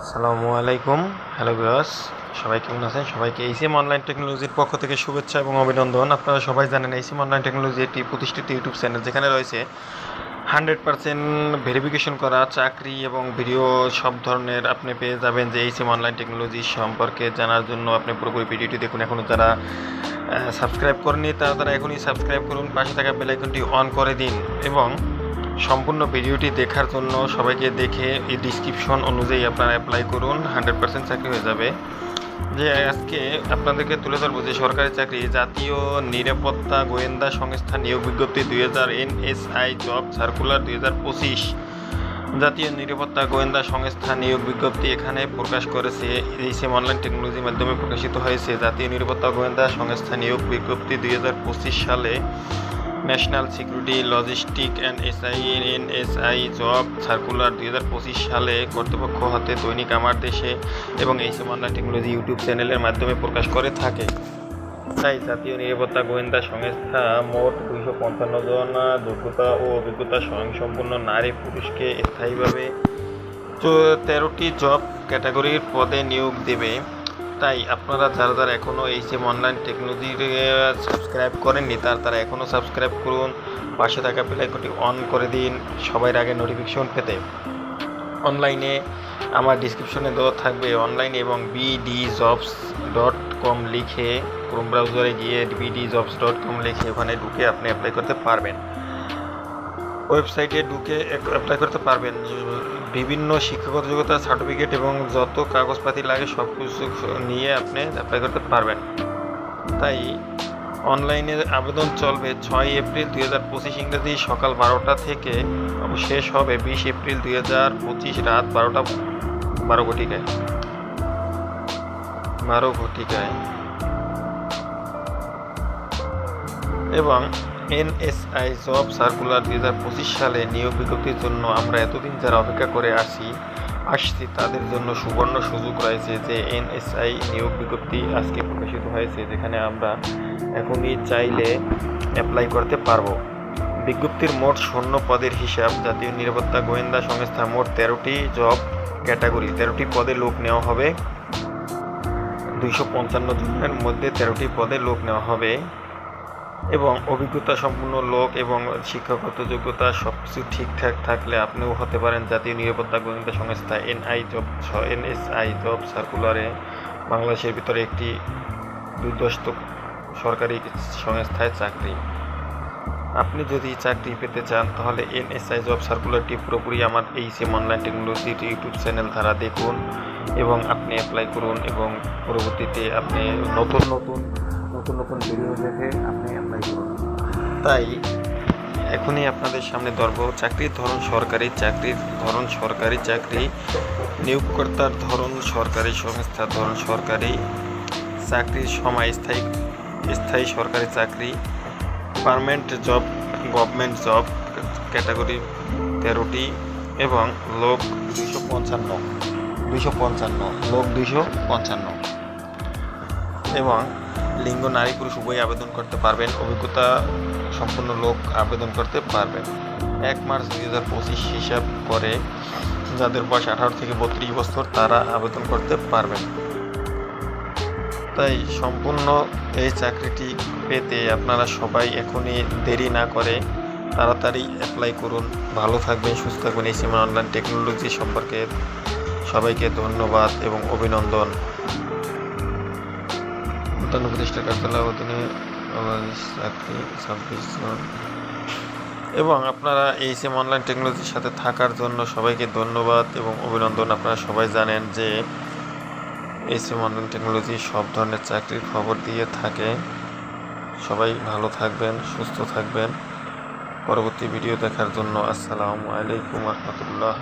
আসসালামু আলাইকুম। Hello viewers সবাই কেমন আছেন? সবাইকে এইসিএম অনলাইন টেকনোলজির পক্ষ থেকে শুভেচ্ছা এবং অভিনন্দন। আপনারা সবাই জানেন এইসিএম অনলাইন টেকনোলজি একটি প্রতিষ্ঠিত ইউটিউব চ্যানেল যেখানে রয়েছে হান্ড্রেড পার্সেন্ট ভেরিফিকেশন করা, চাকরি এবং ভিডিও সব ধরনের আপনি পেয়ে যাবেন যে এইসিএম অনলাইন টেকনোলজি সম্পর্কে। জানার জন্য আপনি পুরোপুরি ভিডিওটি দেখুন। এখনও যারা সাবস্ক্রাইব করেনি তারা তারা এখনই সাবস্ক্রাইব করুন। পাশে থাকা বেলাইকনটি অন করে দিন। এবং সম্পূর্ণ ভিডিওটি দেখার জন্য সবাইকে দেখে এই ডিসক্রিপশন অনুযায়ী আপনারা অ্যাপ্লাই করুন হান্ড্রেড পার্সেন্ট চাকরি হয়ে যাবে। যে আজকে আপনাদেরকে তুলে ধরবো যে সরকারি চাকরি, জাতীয় নিরাপত্তা গোয়েন্দা সংস্থা নিয়োগ বিজ্ঞপ্তি দুই হাজার এনএসআই জব সার্কুলার দুই হাজার পঁচিশ, জাতীয় নিরাপত্তা গোয়েন্দা সংস্থা নিয়োগ বিজ্ঞপ্তি এখানে প্রকাশ করেছে। এই সেম অনলাইন টেকনোলজির মাধ্যমে প্রকাশিত হয়েছে। জাতীয় নিরাপত্তা গোয়েন্দা সংস্থা নিয়োগ বিজ্ঞপ্তি দুই হাজার পঁচিশ সালে national security logistic and SI NSI job circular দুই হাজার পঁচিশ সালে কর্তৃপক্ষ হাতে দৈনিক আমার দেশে এবং এই অনলাইন টেকনোলজি ইউটিউব চ্যানেলের মাধ্যমে প্রকাশ করে থাকে। তাই জাতীয় নিরাপত্তা গোয়েন্দা সংস্থা মোট দুইশো পঞ্চান্ন জন যোগ্যতা ও অভিজ্ঞতা স্বয়ংসম্পূর্ণ নারী পুরুষকে স্থায়ীভাবে তেরোটি জব ক্যাটাগরির পদে নিয়োগ দেবে। তাই আপনারা যারা যারা এখনও এই সেম অনলাইন টেকনোলজি সাবস্ক্রাইব করেননি, তার তারা এখনও সাবস্ক্রাইব করুন। পাশে থাকা বেলাইকনটি অন করে দিন। সবাই আগে নোটিফিকেশন পেতে। অনলাইনে আমার ডিসক্রিপশনে দেওয়া থাকবে অনলাইন এবং বিডি জবস ডট কম লিখে ক্রোম ব্রাউজারে গিয়ে বিডি জবস ডট কম লিখে ওখানে ঢুকে আপনি অ্যাপ্লাই করতে পারবেন। ওয়েবসাইটে ঢুকে অ্যাপ্লাই করতে পারবেন। বিভিন্ন শিক্ষাগত যোগ্যতা সার্টিফিকেট এবং যত কাগজপাতি লাগে, সব কিছু নিয়ে আপনি অ্যাপ্লাই করতে পারবেন। তাই অনলাইনে আবেদন চলবে ছয় এপ্রিল দুই হাজার পঁচিশ ইংরেজি সকাল বারোটা থেকে শেষ হবে বিশ এপ্রিল দুই হাজার পঁচিশ রাত বারোটা, বারো ঘটিকায়। বারো ঘটিকায়। এবং এনএসআই জব সার্কুলার দু হাজার পঁচিশ সালে নিয়োগ বিজ্ঞপ্তির জন্য আমরা এতদিন যারা অপেক্ষা করে আসি আসছি, তাদের জন্য সুবর্ণ সুযোগ রয়েছে যে এনএসআই নিয়োগ বিজ্ঞপ্তি আজকে প্রকাশিত হয়েছে, যেখানে আমরা এখনই চাইলে অ্যাপ্লাই করতে পারব। বিজ্ঞপ্তির মোট শূন্য পদের হিসাব, জাতীয় নিরাপত্তা গোয়েন্দা সংস্থা মোট তেরোটি জব ক্যাটাগরি, তেরোটি পদে লোক নেওয়া হবে। দুইশো পঞ্চান্ন জনের মধ্যে তেরোটি পদে লোক নেওয়া হবে। এবং অভিজ্ঞতা সম্পূর্ণ লোক এবং শিক্ষাগত যোগ্যতা সব কিছু ঠিকঠাক থাকলে আপনিও হতে পারেন জাতীয় নিরাপত্তা গোয়েন্দা সংস্থা এনআই জব এনএসআই জব সার্কুলারে বাংলাদেশের ভিতরে একটি দুর্দষ্ট সরকারি সংস্থায় চাকরি। আপনি যদি চাকরি পেতে চান, তাহলে এনএসআই জব সার্কুলারটি পুরোপুরি আমার এই সেম অনলাইন টেকনোলজির ইউটিউব চ্যানেল দ্বারা দেখুন এবং আপনি অ্যাপ্লাই করুন এবং পরবর্তীতে আপনি নতুন নতুন নতুন নতুন ভিডিও দেখে আপনি অ্যাপ্লাই করুন। তাই এখনই আপনাদের সামনে ধরবো চাকরির ধরন সরকারি চাকরির ধরন সরকারি চাকরি, নিয়োগকর্তার ধরন সরকারি সংস্থার ধরন সরকারি চাকরির সময় স্থায়ী স্থায়ী সরকারি চাকরি permanent job government job category তেরোটি এবং লোক দুইশো পঞ্চান্ন দুইশো পঞ্চান্ন, লোক দুইশো পঞ্চান্ন। এবং লিঙ্গ, নারী, পুরুষ উভয় আবেদন করতে পারবেন। অভিজ্ঞতা সম্পন্ন লোক আবেদন করতে পারবেন। এক মার্চ দুই হাজার পঁচিশ হিসাব করে যাদের বয়স আঠারো থেকে বত্রিশ বছর, তারা আবেদন করতে পারবেন। তাই সম্পূর্ণ এই চাকরিটি পেতে আপনারা সবাই এখনই দেরি না করে তাড়াতাড়ি অ্যাপ্লাই করুন। ভালো থাকবেন, সুস্থ থাকবেন। এই সীমা অনলাইন টেকনোলজি সম্পর্কে সবাইকে ধন্যবাদ এবং অভিনন্দন। নূতন প্রতিষ্ঠা কার্যালয় অধীনে ছাব্বিশ জন। এবং আপনারা এই সেম অনলাইন টেকনোলজির সাথে থাকার জন্য সবাইকে ধন্যবাদ এবং অভিনন্দন। আপনারা সবাই জানেন যে এই সেম অনলাইন টেকনোলজি সব ধরনের চাকরির খবর দিয়ে থাকে। সবাই ভালো থাকবেন, সুস্থ থাকবেন। পরবর্তী ভিডিও দেখার জন্য আসসালামু আলাইকুম রহমতুল্লাহ